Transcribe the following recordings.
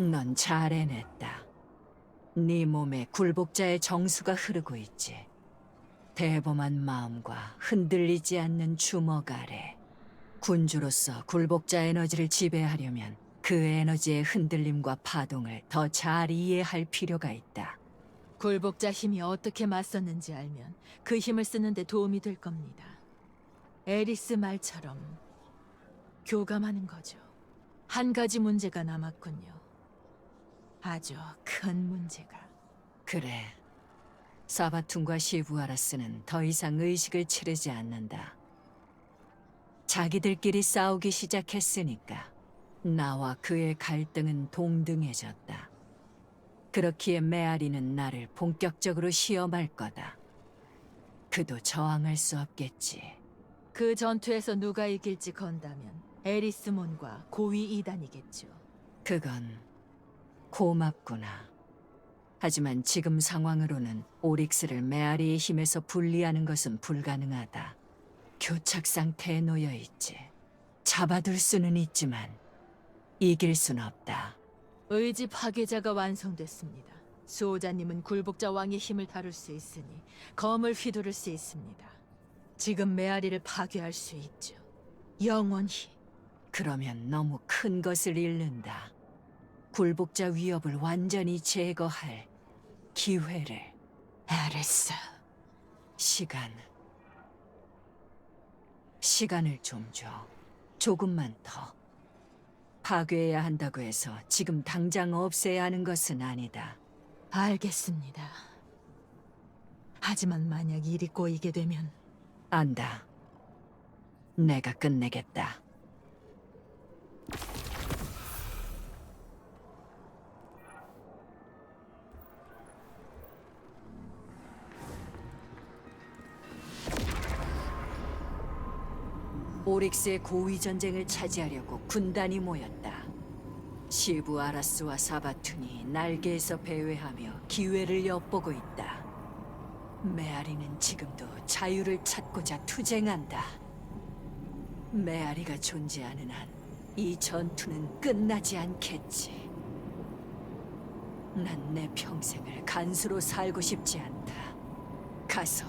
넌 잘 해냈다. 네 몸에 굴복자의 정수가 흐르고 있지. 대범한 마음과 흔들리지 않는 주먹 아래 군주로서 굴복자 에너지를 지배하려면 그 에너지의 흔들림과 파동을 더 잘 이해할 필요가 있다. 굴복자 힘이 어떻게 맞섰는지 알면 그 힘을 쓰는데 도움이 될 겁니다. 에리스 말처럼 교감하는 거죠. 한 가지 문제가 남았군요. 아주 큰 문제가. 그래. 사바툰과 시부아라스는 더 이상 의식을 치르지 않는다. 자기들끼리 싸우기 시작했으니까 나와 그의 갈등은 동등해졌다. 그렇기에 메아리는 나를 본격적으로 시험할 거다. 그도 저항할 수 없겠지. 그 전투에서 누가 이길지 건다면 에리스몬과 고위 이단이겠죠. 그건 고맙구나. 하지만 지금 상황으로는 오릭스를 메아리의 힘에서 분리하는 것은 불가능하다. 교착 상태에 놓여 있지. 잡아둘 수는 있지만 이길 순 없다. 의지 파괴자가 완성됐습니다. 수호자님은 굴복자 왕의 힘을 다룰 수 있으니 검을 휘두를 수 있습니다. 지금 메아리를 파괴할 수 있죠. 영원히. 그러면 너무 큰 것을 잃는다. 굴복자 위협을 완전히 제거할 기회를. 에리스. 시간. 시간을 좀 줘. 조금만 더. 파괴해야 한다고 해서 지금 당장 없애야 하는 것은 아니다. 알겠습니다. 하지만 만약 일이 꼬이게 되면 안다. 내가 끝내겠다. 오릭스의 고위 전쟁을 차지하려고 군단이 모였다. 시부 아라스와 사바툰이 날개에서 배회하며 기회를 엿보고 있다. 메아리는 지금도 자유를 찾고자 투쟁한다. 메아리가 존재하는 한 이 전투는 끝나지 않겠지. 난 내 평생을 간수로 살고 싶지 않다. 가서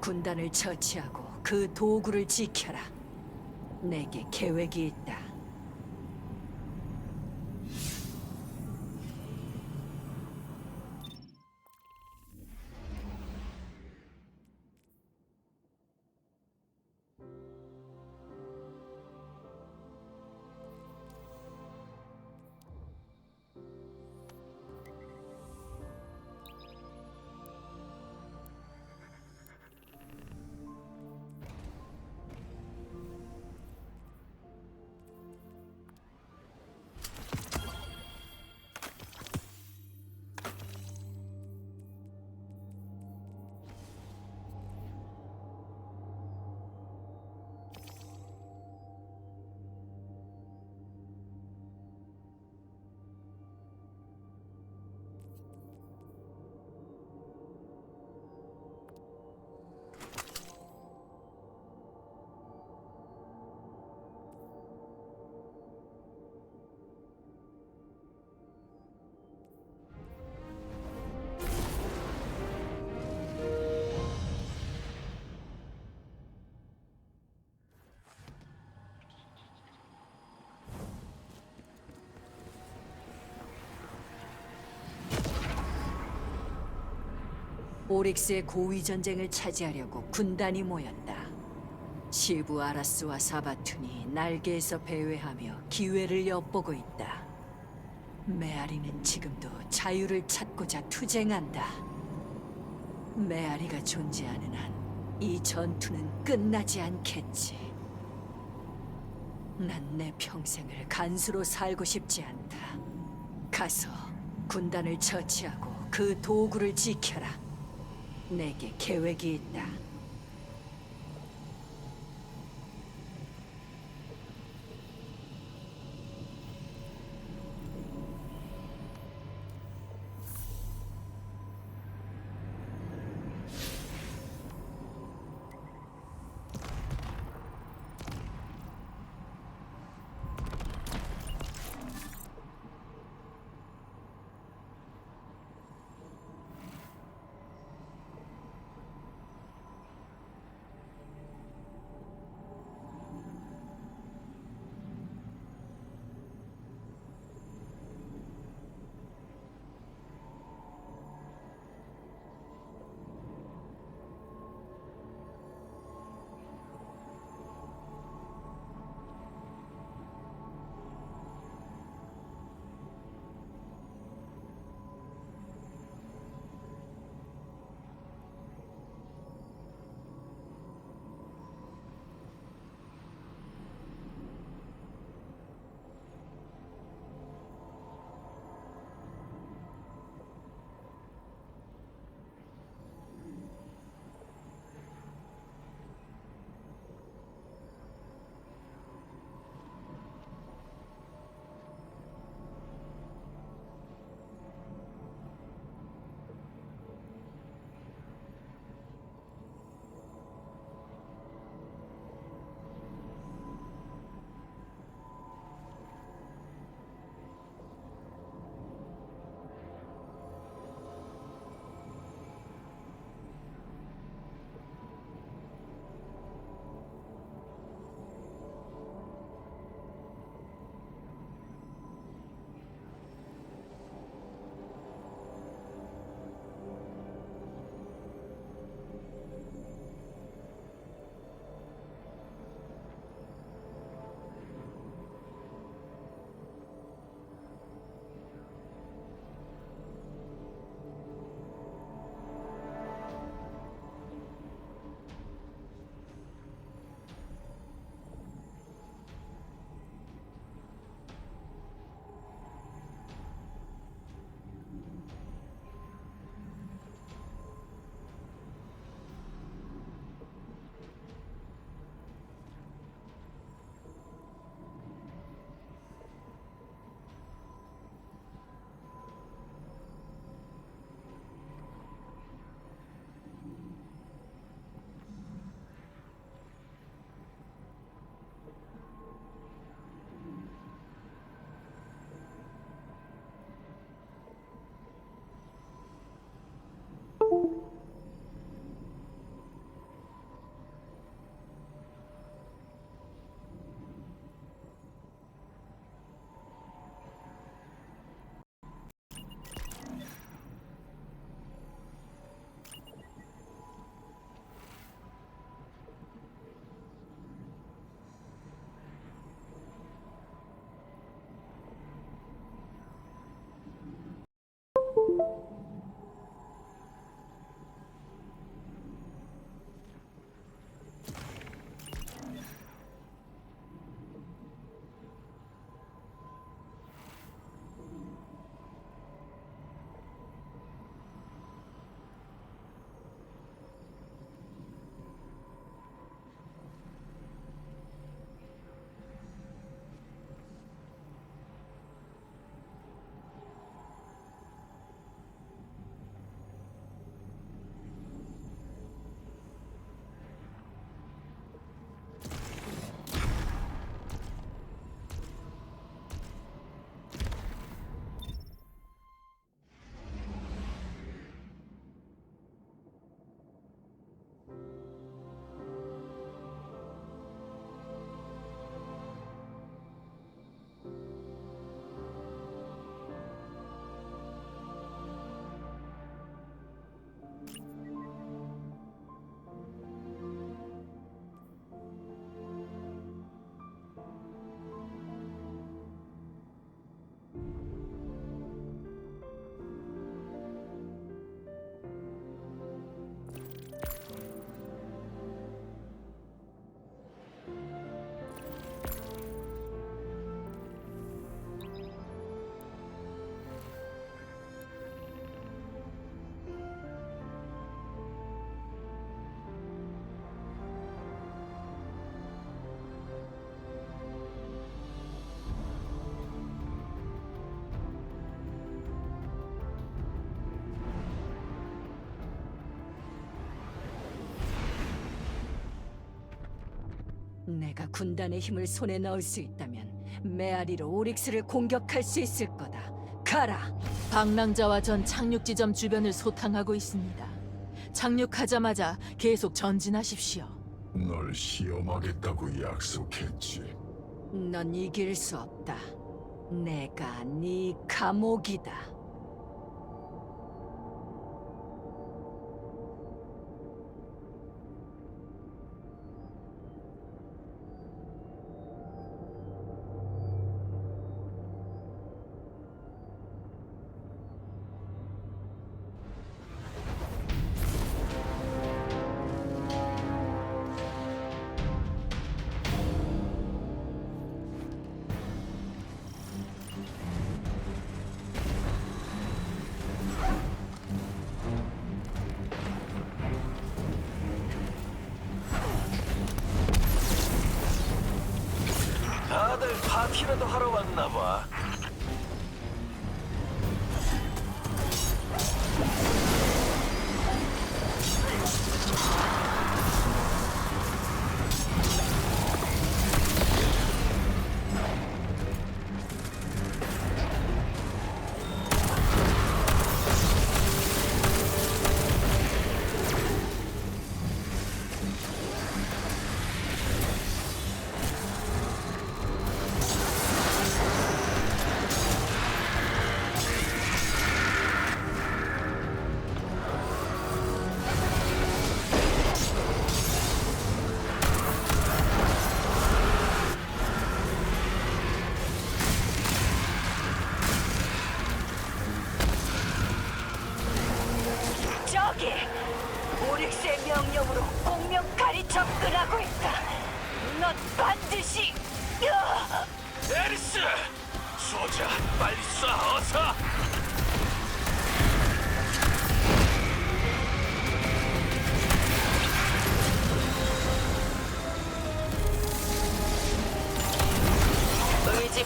군단을 처치하고 그 도구를 지켜라. 내게 계획이 있다. 오릭스의 고위 전쟁을 차지하려고 군단이 모였다. 시부 아라스와 사바툰이 날개에서 배회하며 기회를 엿보고 있다. 메아리는 지금도 자유를 찾고자 투쟁한다. 메아리가 존재하는 한 이 전투는 끝나지 않겠지. 난 내 평생을 간수로 살고 싶지 않다. 가서 군단을 처치하고 그 도구를 지켜라. 내게 계획이 있다. 내가 군단의 힘을 손에 넣을 수 있다면 메아리로 오릭스를 공격할 수 있을 거다. 가라. 방랑자와 전 착륙 지점 주변을 소탕하고 있습니다. 착륙하자마자 계속 전진하십시오. 널 시험하겠다고 약속했지. 넌 이길 수 없다. 내가 네 감옥이다. 파티라도 하러 왔나 봐.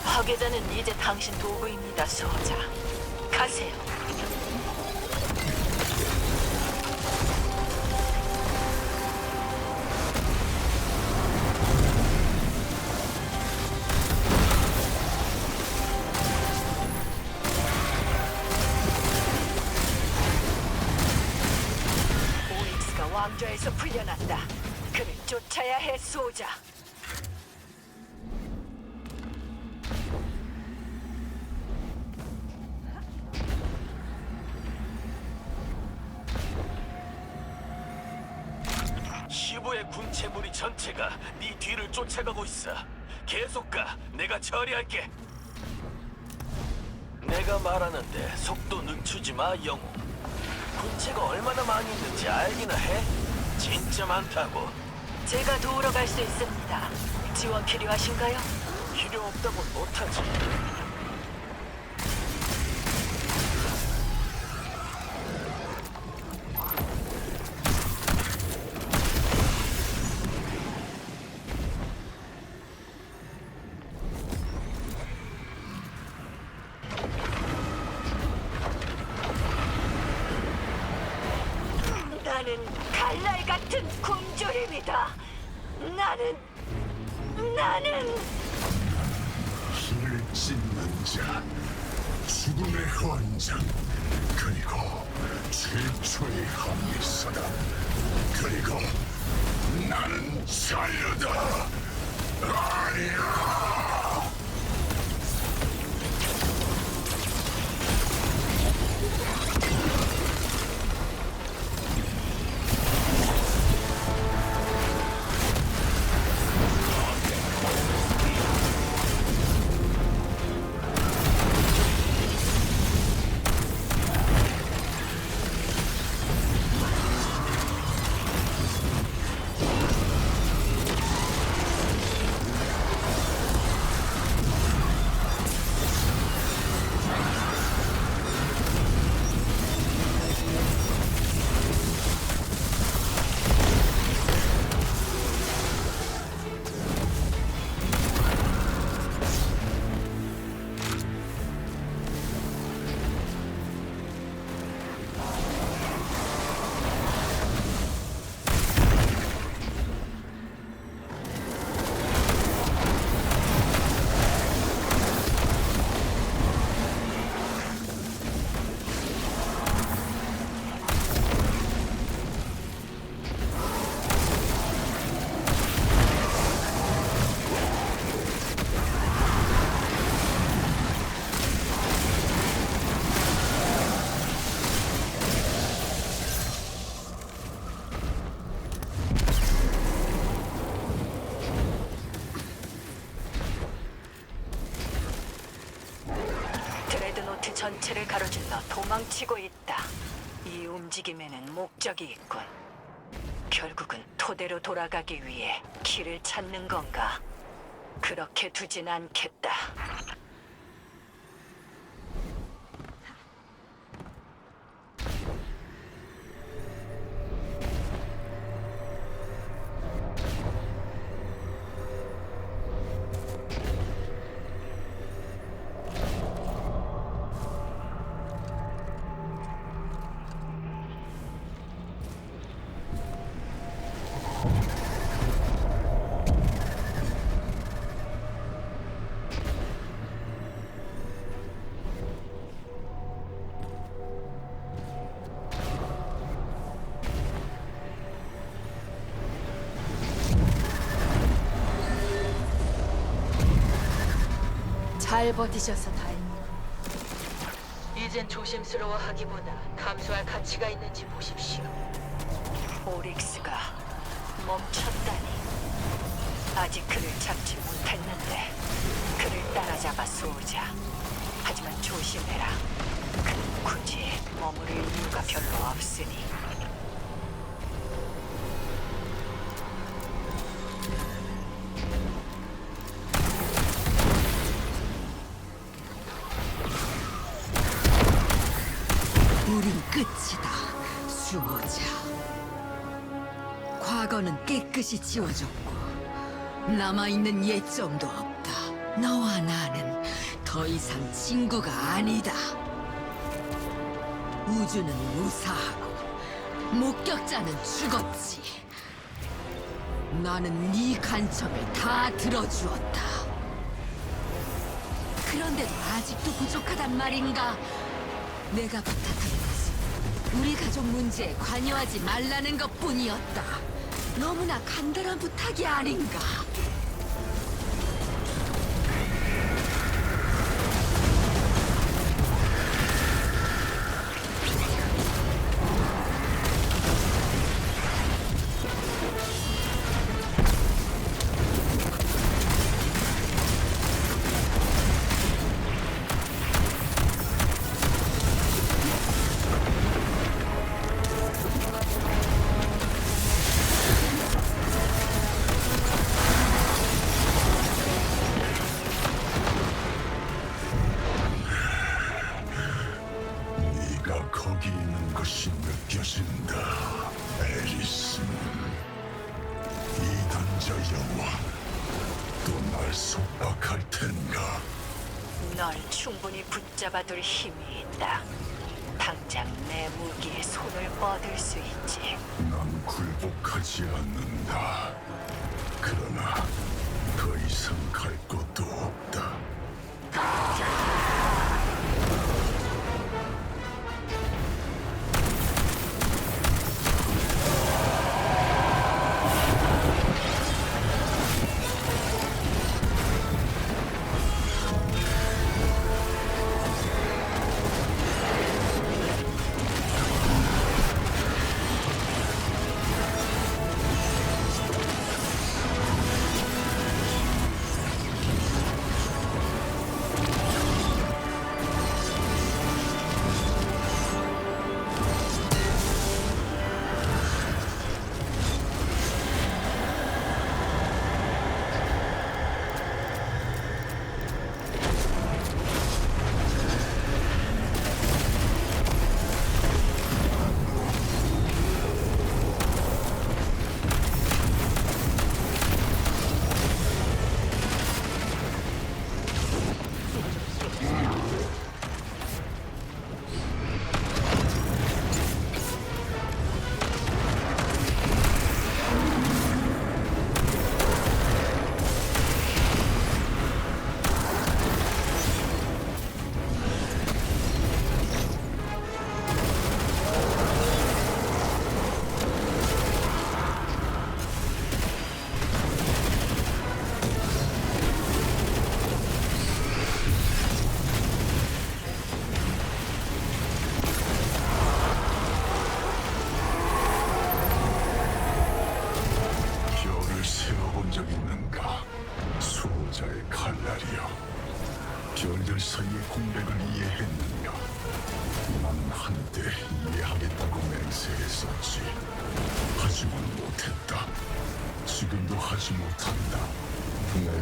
파괴자는 이제 당신 도구입니다, 소자. 가세요. 오릭스가 왕좌에서 풀려났다. 그를 쫓아야 해, 소자. 내가 말하는데 속도 늦추지 마, 영웅. 군체가 얼마나 많이 있는지 알기나 해? 진짜 많다고. 제가 도우러 갈 수 있습니다. 지원 필요하신가요? 필요 없다고 못하지. 합리서다. 그리고 나는 자유다. 아니야. 전체를 가로질러 도망치고 있다. 이 움직임에는 목적이 있군. 결국은 토대로 돌아가기 위해 길을 찾는 건가? 그렇게 두진 않겠다. 잘 버티셔서 다행이에요. 이젠 조심스러워하기보다 감수할 가치가 있는지 보십시오. 오릭스가 멈췄다니. 아직 그를 잡지 못했는데 그를 따라잡아 쏘자. 하지만 조심해라. 그는 굳이 머무를 이유가 별로 없으니. 끝이다, 수호자. 과거는 깨끗이 지워졌고 남아있는 예정도 없다. 너와 나는 더 이상 친구가 아니다. 우주는 무사하고 목격자는 죽었지. 나는 네 간청을 다 들어주었다. 그런데도 아직도 부족하단 말인가? 내가 부탁한 우리 가족 문제에 관여하지 말라는 것뿐이었다. 너무나 간단한 부탁이 아닌가? 붙잡아둘 힘이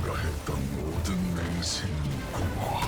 내가 했던 모든 맹세는 공허하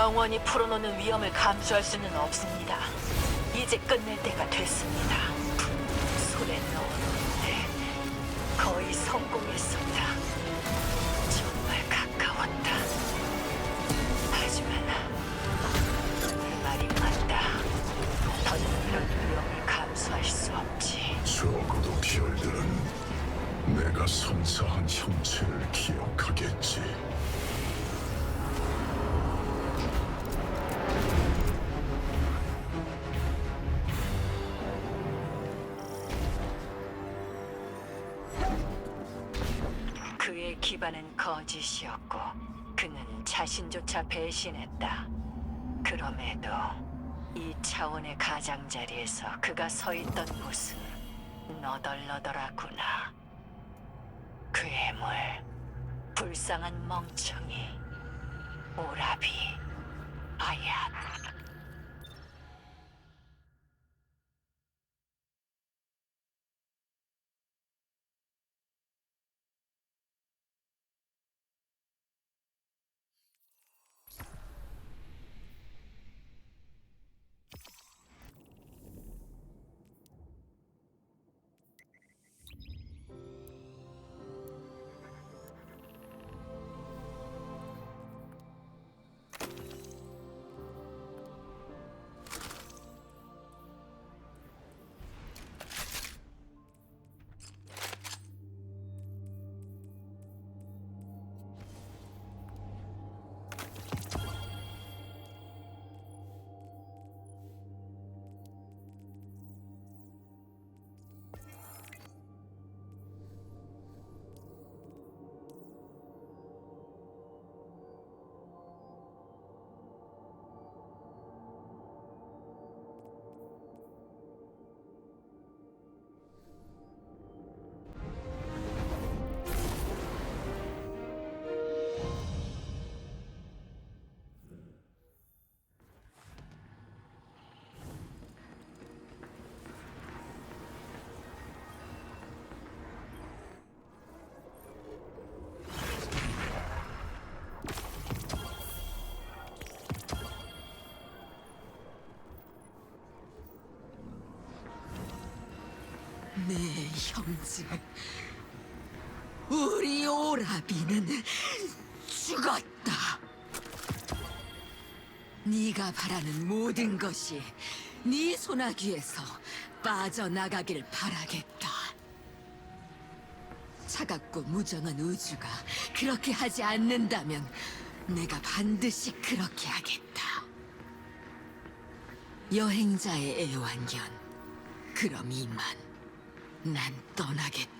영원히 풀어놓는 위험을 감수할 수는 없습니다. 이제 끝낼 때가 됐습니다. 손에 넣었는데 거의 성공했습니다. 기반은 거짓이었고 그는 자신조차 배신했다. 그럼에도 이 차원의 가장자리에서 그가 서 있던 곳은 너덜너덜하구나. 괴물, 불쌍한 멍청이, 오라비, 아얀. 형제 우리 오라비는 죽었다. 네가 바라는 모든 것이 네 소나귀에서 빠져나가길 바라겠다. 차갑고 무정한 우주가 그렇게 하지 않는다면 내가 반드시 그렇게 하겠다. 여행자의 애완견. 그럼 이만 난 떠나겠다.